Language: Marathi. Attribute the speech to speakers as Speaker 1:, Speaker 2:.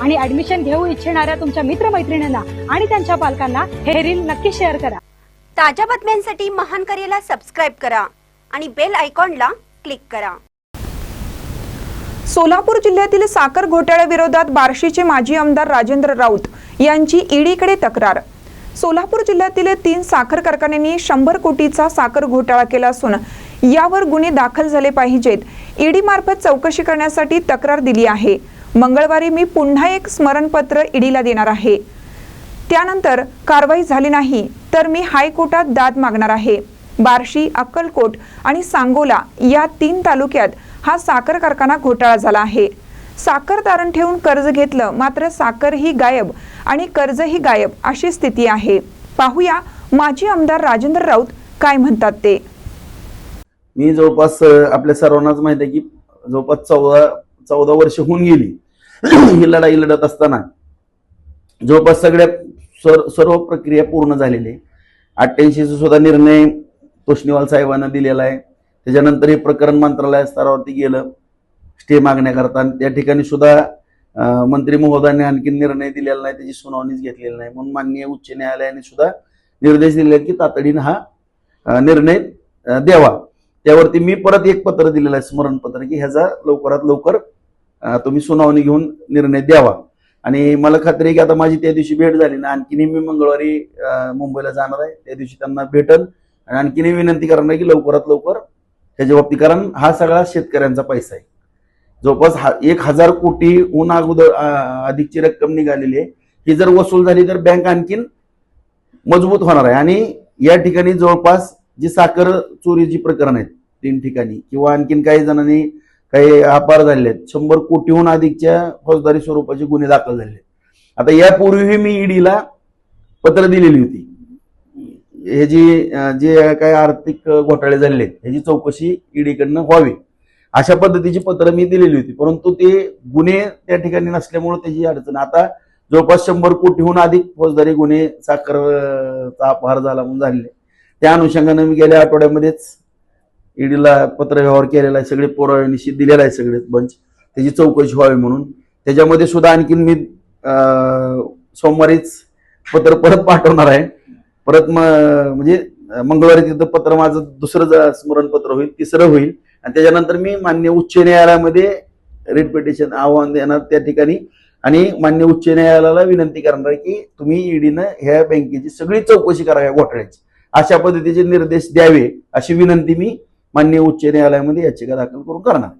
Speaker 1: आणि ऍडमिशन घेऊ इच्छिणाऱ्या तुमच्या मित्रमैत्रिणींना आणि त्यांच्या पालकांना हे रील नक्की शेअर करा.
Speaker 2: ताज्या बातम्यांसाठी महान करेला सबस्क्राईब करा आणि बेल आयकॉनला क्लिक करा.
Speaker 3: सोलापूर जिल्ह्यातील साखर घोटाळ्याविरोधात बार्शीचे माजी आमदार राजेंद्र राऊत यांची ईडीकडे तक्रार. सोलापूर जिल्ह्यातील तीन साखर कारखान्यांनी शंभर कोटीचा साखर घोटाळा केला असून यावर गुन्हे दाखल झाले पाहिजेत. ईडी मार्फत चौकशी करण्यासाठी तक्रार दिली आहे. मंगळवारी मी पुन्हा एक स्मरणपत्र ईडीला देणार आहे. त्यानंतर कारवाई झाली नाही तर मी हायकोर्टात दाद मागणार आहे. बार्शी अक्कलकोट आणि सांगोला या तीन तालुक्यात हा साखर कारखाना घोटाळा झाला आहे. साखर तारण ठेवून कर्ज घेतलं मात्र साखर ही गायब आणि कर्जही गायब अशी स्थिती आहे. पाहूया माजी आमदार राजेंद्र राऊत काय म्हणतात ते.
Speaker 4: मी जवळपास आपल्या सर्वांनाच माहिती आहे की जवळपास चौदा चौदा वर्ष होऊन गेली. ही लढाई लढत असताना जवळपास सगळ्या सर सर्व प्रक्रिया पूर्ण झालेली आहे. अठ्ठ्याऐंशीचा सुद्धा निर्णय तोष्णीवाल साहेबांना दिलेला आहे. त्याच्यानंतर हे प्रकरण मंत्रालय स्तरावरती गेलं. स्टे मागण्याकरता त्या ठिकाणी सुद्धा मंत्री महोदयाने आणखी निर्णय दिलेला नाही त्याची सुनावणीच घेतलेली नाही. म्हणून माननीय उच्च न्यायालयाने सुद्धा निर्देश दिले आहेत की तातडीनं हा निर्णय द्यावा. त्यावरती मी परत एक पत्र दिलेलं आहे स्मरणपत्र की ह्याचा लवकरात लवकर तुम्ही सुनावणी घेऊन निर्णय द्यावा. आणि मला खात्री आहे की आता माझी त्या दिवशी भेट झाली ना आणखीनही मी मंगळवारी मुंबईला जाणार आहे. त्या दिवशी त्यांना भेटल आणि आणखीनही विनंती करणार आहे की लवकरात लवकर त्याच्या बाबतीत कारण हा सगळा शेतकऱ्यांचा पैसा आहे. जवळपास हा एक हजार कोटीहून अगोदर अधिकची रक्कम निघालेली आहे. ही जर वसूल झाली तर बँक आणखीन मजबूत होणार आहे. आणि या ठिकाणी जवळपास जी साखर चोरीची प्रकरण आहेत तीन ठिकाणी किंवा आणखीन काही जणांनी काही अपार झालेले आहेत. शंभर कोटीहून अधिकच्या फौजदारी स्वरूपाचे गुन्हे दाखल झाले आहेत. आता यापूर्वीही मी ईडीला पत्र दिलेली होती. हे जी जे काही आर्थिक घोटाळे झालेले आहेत ह्याची चौकशी ईडीकडनं व्हावी. अशा पद्धतीची पत्र मी दिलेली होती. परंतु ते गुन्हे त्या ठिकाणी नसल्यामुळे त्याची अडचण. आता जवळपास शंभर कोटीहून अधिक फौजदारी गुन्हे साखरचा अपहार झाला म्हणून झालेले त्या अनुषंगाने मी गेल्या आठवड्यामध्येच ईडीला पत्रव्यवहार केलेला आहे सगळे पुरावे निश्चित दिलेला आहे सगळे बंच त्याची चौकशी व्हावी म्हणून. त्याच्यामध्ये सुद्धा आणखीन मी सोमवारीच पत्र परत पाठवणार आहे. परत मग म्हणजे मंगळवारी तिथं पत्र माझं दुसरं स्मरणपत्र होईल तिसरं होईल. आणि त्याच्यानंतर मी मान्य उच्च न्यायालयामध्ये रिट पिटिशन आव्हान देणार त्या ठिकाणी. आणि मान्य उच्च न्यायालयाला विनंती करणार आहे की तुम्ही ईडीनं ह्या बँकेची सगळी चौकशी करा या घोटाळ्याची. अशा पद्धतीचे निर्देश द्यावे अशी विनंती मी मान्य उच्च न्यायालयामध्ये याचिका दाखल करून करणार.